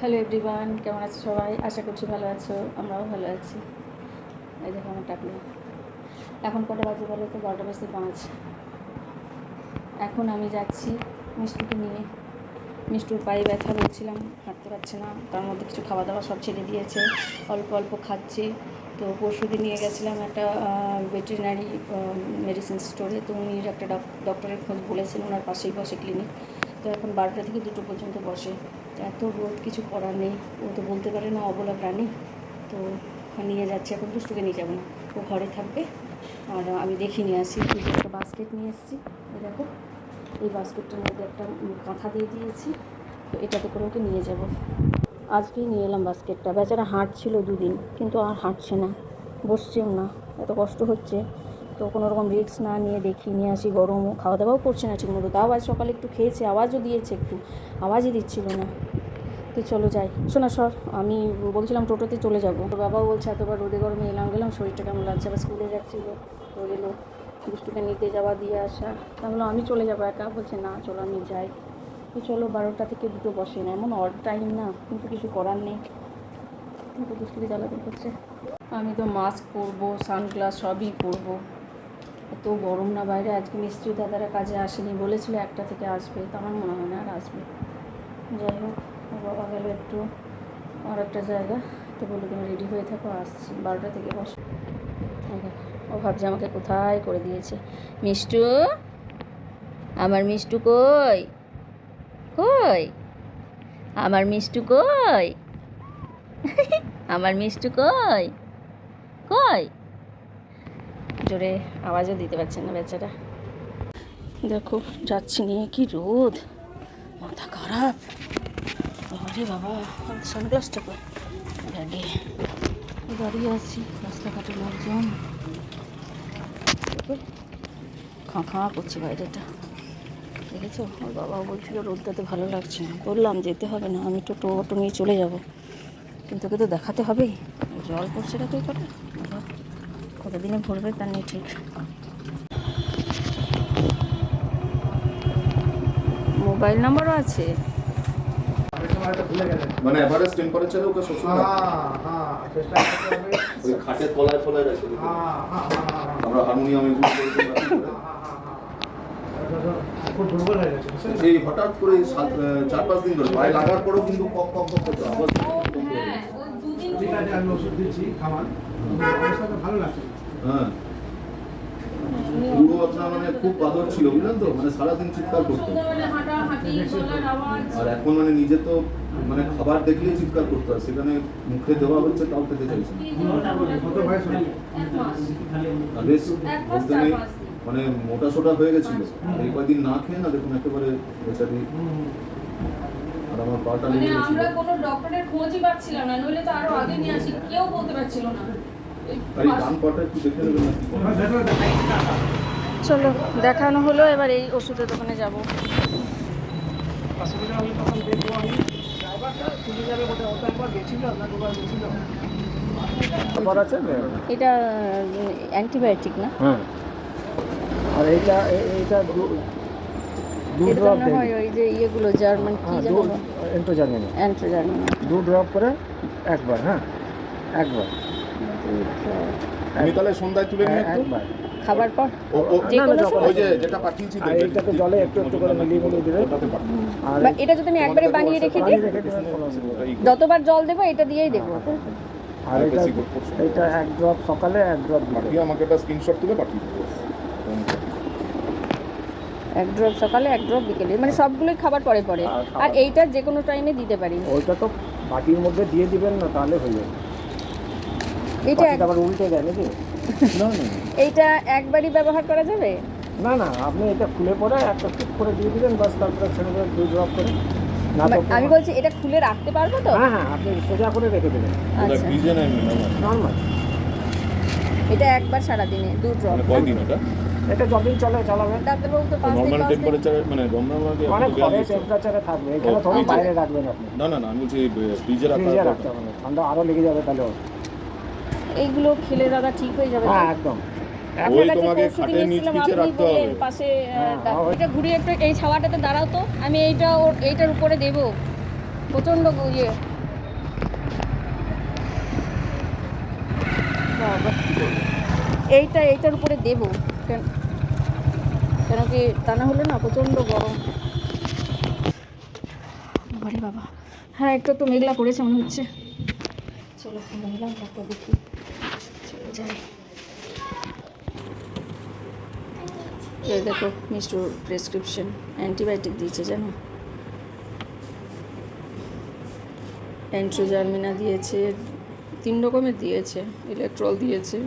Hello everyone, কেমন আছো সবাই? আশা করছি ভালো আছো, আমরাও ভালো আছি। এই দেখো আমার টাকলি। এখন কটা বাজে বলো তো? বারোটা বাজতে পাঁচ। এখন আমি যাচ্ছি মিষ্টিকে নিয়ে। মিষ্টুর পায়ে ব্যথা বলছিলাম, হাঁটতে পারছে না। তার মধ্যে কিছু খাওয়া দাওয়া সব ছেড়ে দিয়েছে। অল্প অল্প খাচ্ছে। তো পরশু দিন নিয়ে গেছিলাম একটা ভেটেরিনারি মেডিসিন স্টোরে তো উনি একটা ডক- ডক্টরের খোঁজ বলেছেন ওনার পাশেই বসে ক্লিনিক তো এখন বারোটা থেকে দুটো পর্যন্ত বসে। এত রোদ, কিছু করার নেই। ও তো বলতে পারে না, অবলা প্রাণী। তো নিয়ে যাচ্ছে, এখন দুষ্টুকে নিয়ে যাব না। ও ঘরে থাকবে। আর আমি দেখি নিয়ে আসি একটা বাস্কেট নিয়ে এসেছি। এই দেখো, এই বাস্কেটটার মধ্যে একটা কাঁথা দিয়ে দিয়েছি। তো এটাতে করে ওকে নিয়ে যাব। আজকেই নিয়ে এলাম বাস্কেটটা বেচারা হাঁটছিল দুদিন, কিন্তু আর হাঁটছে না। বসছেও না। এত কষ্ট হচ্ছে। তো কোনো রকম রিস্ক না নিয়ে দেখি, নিয়ে আসি গরমও। খাওয়া দাওয়াও করছে না ঠিকমতো। তাও আজ সকালে একটু খেয়েছে, আওয়াজও দিয়েছে একটু। আওয়াজই দিচ্ছিল না। তো চলো যাই। শোনা সর, আমি বলছিলাম টোটোতে চলে যাব। বাবাও বলছে, এতবার রোদে গরমে এলাম, গেলাম, শরীরটা কেমন লাগছে? আবার স্কুলে যাচ্ছিল, তো দুষ্টুকে নিতে যাওয়া, দিয়ে আসা। তা বললাম আমি চলে যাব একা? বলছে, না, চলো, আমি যাই। তো চলো, বারোটা থেকে দুটো বসে না, এমন অড টাইম না, কিন্তু কিছু করার নেই। কিন্তু দুষ্টুকে জ্বালাতে করছে। আমি তো মাস্ক পরবো সানগ্লাস সবই পরবো। এত গরম না বাইরে, আজকে মিস্ত্রি দাদারা কাজে আসেনি, বলেছিল একটা থেকে আসবে, তো আমার মনে হয় না আর আসবে। যাই হোক। বাবা গেল একটু, আর একটা জায়গা, তো বলে তুমি রেডি হয়ে থাকো, আসছি। বারোটা থেকে বস। ও ভাবছে আমাকে কোথায় করে দিয়েছে। মিষ্টু, আমার মিষ্টু কই? কই? আমার মিষ্টু কই? আমার মিষ্টু কই? কই? জোরে আওয়াজও দিতে পারছেন না বেচারা। দেখো, যাচ্ছি নিয়ে, কি রোদ। মাথা খারাপ। আরে বাবা সানগ্লাসটা কই ব্যাগে দাঁড়িয়ে আছি রাস্তাঘাটে লোকজন। খাঁ খাঁ করছে বাইরেটা। দেখেছ? ওর বাবাও বলছিল রোদটাতে ভালো লাগছে না। বললাম যেতে হবে না আমি টোটো অটো নিয়ে চলে যাব। কিন্তু ওকে তো দেখাতে হবেই। জল পড়ছে না তুই করে কতদিনে ভরবে তার নেই ঠিক। মোবাইল নাম্বারও আছে? মানে এভারেস্ট টেম্পারেচারে ওকে সবসময় রাখতে হবে। ওই খাটের তলায় ফলায় রাখতে হবে। আমরা হারমোনিয়াম এগুলো করে করে। রাখি এই হঠাৎ করে সাত চার পাঁচ দিন ধরে পায়ে লাগার পরেও কিন্তু কক কক কক করতো আবার হ্যাঁ। পুরো আপনার মানে খুব বাদর ছিল, বুঝলেন তো? মানে সারাদিন চিৎকার করতো। আর এখন মানে নিজে তো মানে খাবার দেখলেই চিৎকার করতে হয় সেখানে মুখে দেওয়া হচ্ছে, তাও খেতে চাইছে বেশ বলতে নেই মানে মোটা সোটা হয়ে গেছিল। এই কয়দিন না খেয়ে না দেখুন, একেবারে বেচারি। আর আমার পাটা মানে আমরা কোনো ডক্টরের খোঁজই পাচ্ছিলাম না, নইলে তো আরও আগে নিয়ে আসি, কেউ বলতে পারছিল না। চলো দেখানো হলো এবার এই ওষুধের দোকানে যাব। এটা অ্যান্টিবায়োটিক না? হ্যাঁ। আর এটা মনে হয় ওই যে ইয়েগুলো জার্মান কি হ্যাঁ জানো দু ড্রপ করে একবার হ্যাঁ। একবার। আমি তাহলে সন্ধ্যায় তুলে নিয়ে হ্যাঁ, একবার। খাবার পর? যে কোনো ওই যে যেটা পাঠিয়েছি আর এইটাকে জলে একটু একটু করে মিলিয়ে মিলিয়ে আর এটা যদি আমি একবারে বানিয়ে রেখে দিই। যতবার জল দেবো এটা দিয়েই দেবো। আর এটা বেশি good করছে। এইটা এক ড্রপ সকালে এক ড্রপ পাঠিয়ে আমাকে একটা স্ক্রিনশট তুলে পাঠিয়ে দিও এক ড্রপ সকালে এক ড্রপ বিকেলে। মানে সবগুলোই খাবার পরে পরে। আর আর এইটা যে কোনো টাইমে দিতে পারি। ওইটা তো বাটির মধ্যে দিয়ে দিবেন না তাহলে হয়ে যাবে। এক- আবার উল্টে যায় নাকি? না না। এইটা একবারই ব্যবহার করা যাবে? না না আপনি এটা খুলে পরে একটা টুক করে দিয়ে দিবেন বাস তারপরে ছেড়ে দেবেন দুই ড্রপ করে। আমি বলছি এটা খুলে রাখতে পারব তো? হ্যাঁ হ্যাঁ আপনি সোজা করে রেখে দেবেন। আচ্ছা। নর্মাল। এটা একবার সারাদিনে দু ড্রপ মানে কয়দিন ওটা? এটা যতদিন চলে ডাক্তারবাবু তো পাঁচ দিন নর্মাল পাঁচ দিন। টেম্পারেচারে মানে নর্মাল মানে ঘরে টেম্পারেচারে থাকবে। এখানে থোড়া বাইরে রাখবেন আপনি। না না না আমি বলছি ফ্রিজে রাখতে হবে। ঠান্ডা আরও লেগে যাবে তাহলে। এইগুলো খেলে দাদা ঠিক হয়ে যাবে হ্যাঁ একদম। আপনার ওই কাছে তোমাকে পরশুদিন খাটের নিচ এসেছিলাম, নিচে আপনি রাখতে বললেন হবে। পাশে হ্যাঁ, ডাক- এটা ঘুরিয়ে একটু এই ছাওয়াটাতে দাঁড়াও তো আমি এইটা ওর এইটার উপরে দেবো। প্রচণ্ড ইয়ে। বাবা। এইটা এইটার উপরে দেবো কেন কেন কি তা না হলে না প্রচণ্ড গরম। বাবারে বাবা। হ্যাঁ একটু তো মেঘলা করেছে মনে হচ্ছে। চলো তারপর দেখি যাই এই দেখো মিস্টুর প্রেসক্রিপশন অ্যান্টিবায়োটিক দিয়েছে, জানো? অ্যান্ট্রোজার্মিনা দিয়েছে, তিন রকমের দিয়েছে ইলেকট্রল দিয়েছে।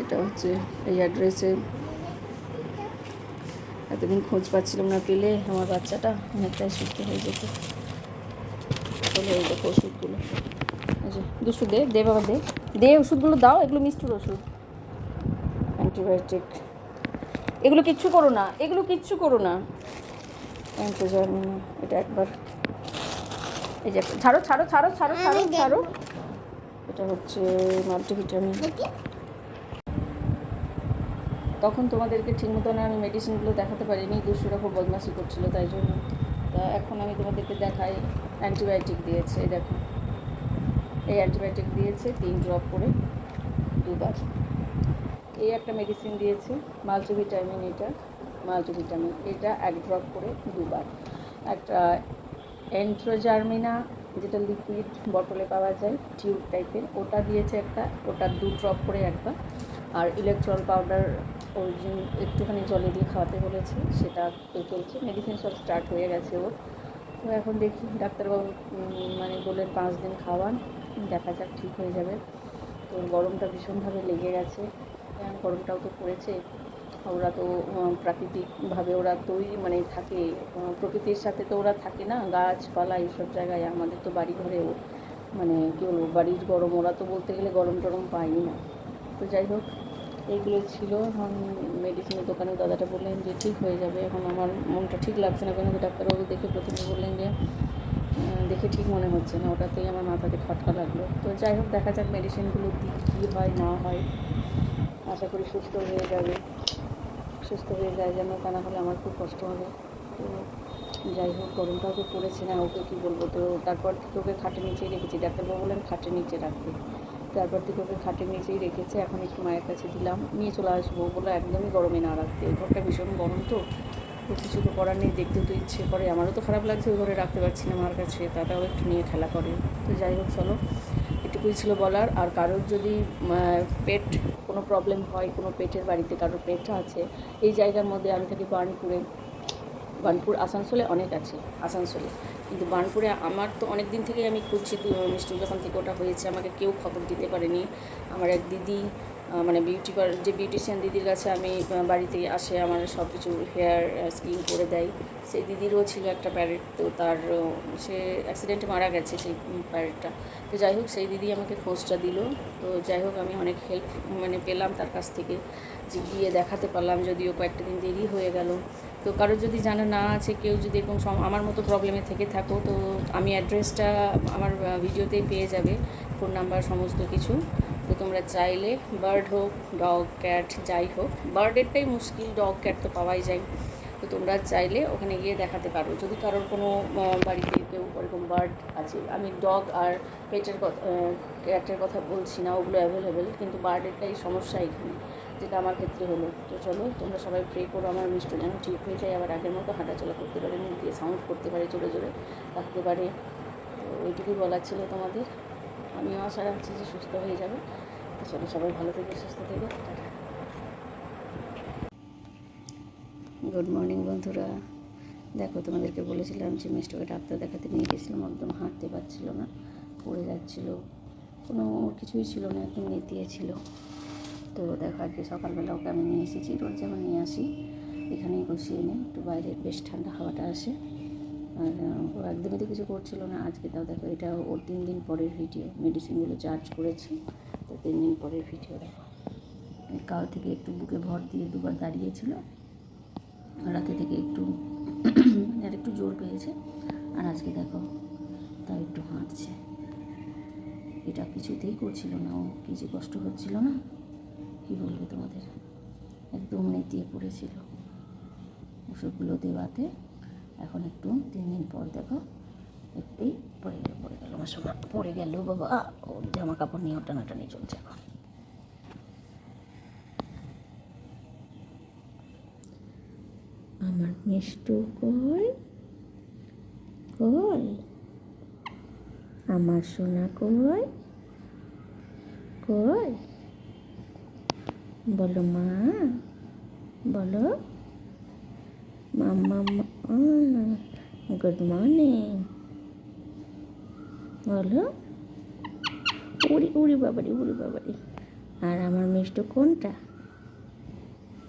এটা হচ্ছে এই অ্যাড্রেসে এতদিন খোঁজ পাচ্ছিলাম না পেলে আমার বাচ্চাটা অনেকটাই সুস্থ হয়ে যেত। চলো এই দেখো ওষুধগুলো। যে, দুশো দে দে বাবা, দে। দে ওষুধগুলো দাও এগুলো মিষ্টির ওষুধ। অ্যান্টিবায়োটিক এগুলো কিচ্ছু করো না এগুলো কিচ্ছু করো না। অ্যান্টিজার্মিনা এটা একবার। এই যে ছাড়ো ছাড়ো ছাড়ো ছাড়ো ছাড়ো ছাড়ো। এটা হচ্ছে মাল্টিভিটামিন তখন তোমাদেরকে ঠিক মতন আমি মেডিসিনগুলো দেখাতে পারিনি দুশোটা খুব বদমাশি করছিল তাই জন্য। তা এখন আমি তোমাদেরকে দেখাই অ্যান্টিবায়োটিক দিয়েছে দেখো। এই অ্যান্টিবায়োটিক দিয়েছে, তিন ড্রপ করে দুবার। এই একটা মেডিসিন দিয়েছে মাল্টিভিটামিন এটা মাল্টিভিটামিন এটা এক ড্রপ করে দুবার। একটা এন্ট্রোজার্মিনা যেটা লিকুইড বটলে পাওয়া যায় টিউব টাইপের ওটা দিয়েছে একটা, ওটা দু ড্রপ করে একবার। আর ইলেকট্রল পাউডার অরিজিন একটুখানি জলে দিয়ে খাওয়াতে বলেছে, সেটা চলছে। মেডিসিন সব স্টার্ট হয়ে গেছে ওর। তো এখন দেখি, ডাক্তারবাবু মানে বললেন পাঁচ দিন খাওয়ান। দেখা যাক ঠিক হয়ে যাবে। তো গরমটা ভীষণভাবে লেগে গেছে। হ্যাঁ, গরমটাও তো পড়েছে। ওরা তো প্রাকৃতিকভাবে ওরা তৈরি মানে থাকে প্রকৃতির সাথে তো ওরা থাকে না গাছপালা এইসব জায়গায়। আমাদের তো বাড়ি ঘরেও মানে কী বলব বাড়ির গরম ওরা তো বলতে গেলে গরম টরম পায়ই না। তো যাই হোক এইগুলো ছিল। এখন মেডিসিনের দোকানে দাদাটা বললেন যে ঠিক হয়ে যাবে। এখন আমার মনটা ঠিক লাগছে না কেন ডাক্তারবাবু দেখে প্রথমে বললেন যে দেখে ঠিক মনে হচ্ছে না। ওটাতেই আমার মাথাতে খটকা লাগল। তো যাই হোক, দেখা যাক মেডিসিনগুলো দিই কী হয়, না হয়। আশা করি সুস্থ হয়ে যাবে। সুস্থ হয়ে যায় যেন, তা না হলে আমার খুব কষ্ট হবে। তো যাই হোক, গরমটাও তো পড়েছে না, ওকে কী বলব? তো তারপর থেকে ওকে খাটের নিচেই রেখেছি। ডাক্তারবাবু বললেন খাটের নিচে রাখতে তারপর থেকে ওকে খাটের নিচেই রেখেছে। এখন একটু মায়ের কাছে দিলাম। নিয়ে চলে আসব। বলে একদমই গরমে না রাখতে। ওই ঘরটা ভীষণ গরম তো। তো কিছু তো করার নেই, দেখতে তো ইচ্ছে করে। আমারও তো খারাপ লাগছে ওই ঘরে রাখতে পারছি না মার কাছে। তাটাও একটু নিয়ে খেলা করে। তো যাই হোক, চলো। এটুকুই ছিল বলার। আর কারোর যদি পেট কোনো প্রবলেম হয়, কোনো পেটের বাড়িতে কারোর পেট আছে, এই জায়গার মধ্যে আমি থাকি বার্নপুরে। বার্নপুর, আসানসোলে অনেক আছে, আসানসোলে। কিন্তু বার্নপুরে আমার তো অনেক দিন থেকেই আমি খুঁজছি মিষ্টি যখন থেকে ওটা হয়েছে। আমাকে কেউ খবর দিতে পারেনি। আমার এক দিদি মানে বিউটি যে বিউটিশিয়ান দিদির কাছে আমি বাড়িতে আসে, আমার সব কিছু হেয়ার স্কিন করে দেয়। সেই দিদিরও ছিল একটা প্যারেট তো তার সে অ্যাক্সিডেন্টে মারা গেছে সেই প্যারেটটা তো যাই হোক, সেই দিদি আমাকে খোঁজটা দিল। তো যাই হোক, আমি অনেক হেল্প মানে পেলাম তার কাছ থেকে যে গিয়ে দেখাতে পারলাম, যদিও কয়েকটা দিন দেরি হয়ে গেল। তো কারও যদি জানা না আছে, কেউ যদি এরকম আমার মতো প্রবলেমে থেকে থাকো, তো আমি অ্যাড্রেসটা আমার ভিডিওতেই পেয়ে যাবে ফোন নাম্বার সমস্ত কিছু। তো তোমরা চাইলে বার্ড হোক ডগ ক্যাট যাই হোক বার্ডেরটাই মুশকিল ডগ ক্যাট তো পাওয়াই যায়। তো তোমরা চাইলে ওখানে গিয়ে দেখাতে পারো। যদি কারোর কোনো বাড়িতে কেউ ওরকম বার্ড আছে, আমি ডগ আর পেটের কথা ক্যাটের কথা বলছি না, ওগুলো অ্যাভেলেবেল কিন্তু বার্ডেরটাই সমস্যা এখানে, যেটা আমার ক্ষেত্রে হলো। তো চলো, তোমরা সবাই প্রে করো, আমার মিষ্টি যেন ঠিক হয়ে যায়, আবার আগের মতো হাঁটাচলা করতে পারে, মুখ দিয়ে সাউন্ড করতে পারে, জোরে জোরে, থাকতে পারে। তো ওইটুকুই বলার ছিল তোমাদের। আমিও আশা রাখছি যে সুস্থ হয়ে যাবে। তো চলো সবাই ভালো থেকে, সুস্থ থেকে। গুড মর্নিং বন্ধুরা। দেখো, তোমাদেরকে বলেছিলাম যে মিষ্টকে ডাক্তার দেখাতে নিয়ে গেছিলাম, একদম হাঁটতে পারছিল না, পড়ে যাচ্ছিল। কোনো কিছুই ছিল না, একদম নেতিয়ে ছিল। তো দেখো, আজকে সকালবেলা ওকে আমি নিয়ে এসেছি, রোজ যেমন নিয়ে আসি, এখানেই বসিয়ে নিই। একটু বাইরে বেশ ঠান্ডা হাওয়াটা আসে। ও একদমই তো কিছু করছিল না। আজকে তাও দেখো এটা ওর তিন দিন পরের ভিডিও মেডিসিনগুলো চার্জ করেছি। তো তিন দিন পরের ভিডিও দেখো। কাল থেকে একটু বুকে ভর দিয়ে দুবার দাঁড়িয়েছিল। রাতে থেকে একটু, আর একটু জোর পেয়েছে। আর আজকে দেখো, তাও একটু হাঁটছে। এটা কিছুতেই করছিল না। ও কি যে কষ্ট হচ্ছিল না? কি বলব তোমাদের? একদম নেতিয়ে পড়েছিল। ওষুধগুলো দেওয়াতে এখন একটু তিন দিন পর দেখো এই পড়ে গেল পড়ে গেল, আমার সোনা পড়ে গেল, বাবা। ওর জামা কাপড় নিয়ে টানাটানি চলছে এখন। আমার মিষ্টু কই? কই? আমার সোনা কই? কই? বলো মা, বলো। গুড মর্নিং বলো। উড়ি উড়ি বাবারি উড়ি বাবারি। আর আমার মিষ্টু কোনটা?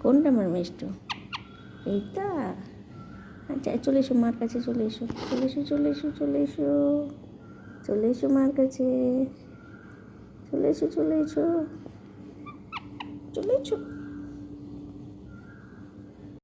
কোনটা আমার মিষ্টু? এইটা? আচ্ছা চলে এসো মার কাছে, চলে এসো চলে এসো চলে এসো চলে এসো। চলে এসো মার কাছে। চলে এসো চলে এসো। চলে এসো।